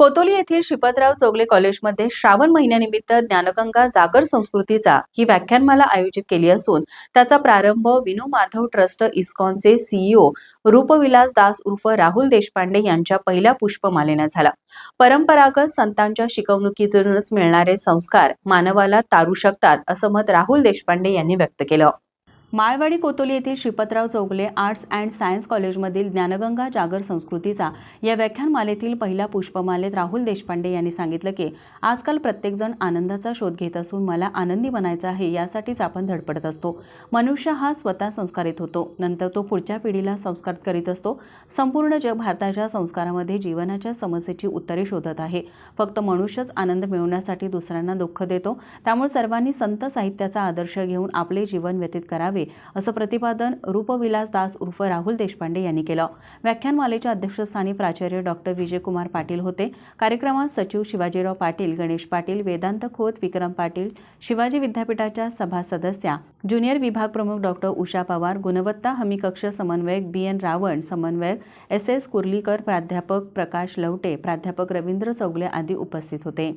कोतोली येथील शिपतराव चोगले कॉलेजमध्ये श्रावण महिन्यानिमित्त ज्ञानगंगा जागर संस्कृतीचा ही व्याख्यानमाला आयोजित केली असून त्याचा प्रारंभ विनू माधव ट्रस्ट इस्कॉनचे सीईओ रूपविलास दास उर्फ राहुल देशपांडे यांच्या पहिल्या पुष्पमालेनं झाला. परंपरागत संतांच्या शिकवणुकीतूनच मिळणारे संस्कार मानवाला तारू शकतात असं मत राहुल देशपांडे यांनी व्यक्त केलं. माळवाडी कोतोली येथील Shripatrao Chougale arts and science कॉलेजमधील ज्ञानगंगा जागर संस्कृतीचा या व्याख्यानमालेतील पहिल्या पुष्पमालेत राहुल देशपांडे यांनी सांगितलं की आजकाल प्रत्येकजण आनंदाचा शोध घेत असून मला आनंदी बनायचं आहे यासाठीच आपण धडपडत असतो. मनुष्य हा स्वतः संस्कारित होतो. नंतर तो पुढच्या पिढीला संस्कार करीत असतो. संपूर्ण जग भारताच्या संस्कारामध्ये जीवनाच्या समस्येची उत्तरे शोधत आहे. फक्त मनुष्यच आनंद मिळवण्यासाठी दुसऱ्यांना दुःख देतो. त्यामुळे सर्वांनी संत साहित्याचा आदर्श घेऊन आपले जीवन व्यतीत करावे. असं प्रतिपादन रूपविलास दास उर्फ राहुल देशपांडे यांनी केलं. व्याख्यानमालेच्या अध्यक्षस्थानी प्राचार्य डॉक्टर विजयकुमार पाटील होते. कार्यक्रमात सचिव शिवाजीराव पाटील गणेश पाटील वेदांत खोत विक्रम पाटील शिवाजी विद्यापीठाच्या सभा सदस्या ज्युनियर विभाग प्रमुख डॉक्टर उषा पवार गुणवत्ता हमी कक्ष समन्वयक बी एन रावण समन्वयक एस एस कुर्लीकर प्राध्यापक प्रकाश लवटे प्राध्यापक रवींद्र चौगले आदी उपस्थित होते.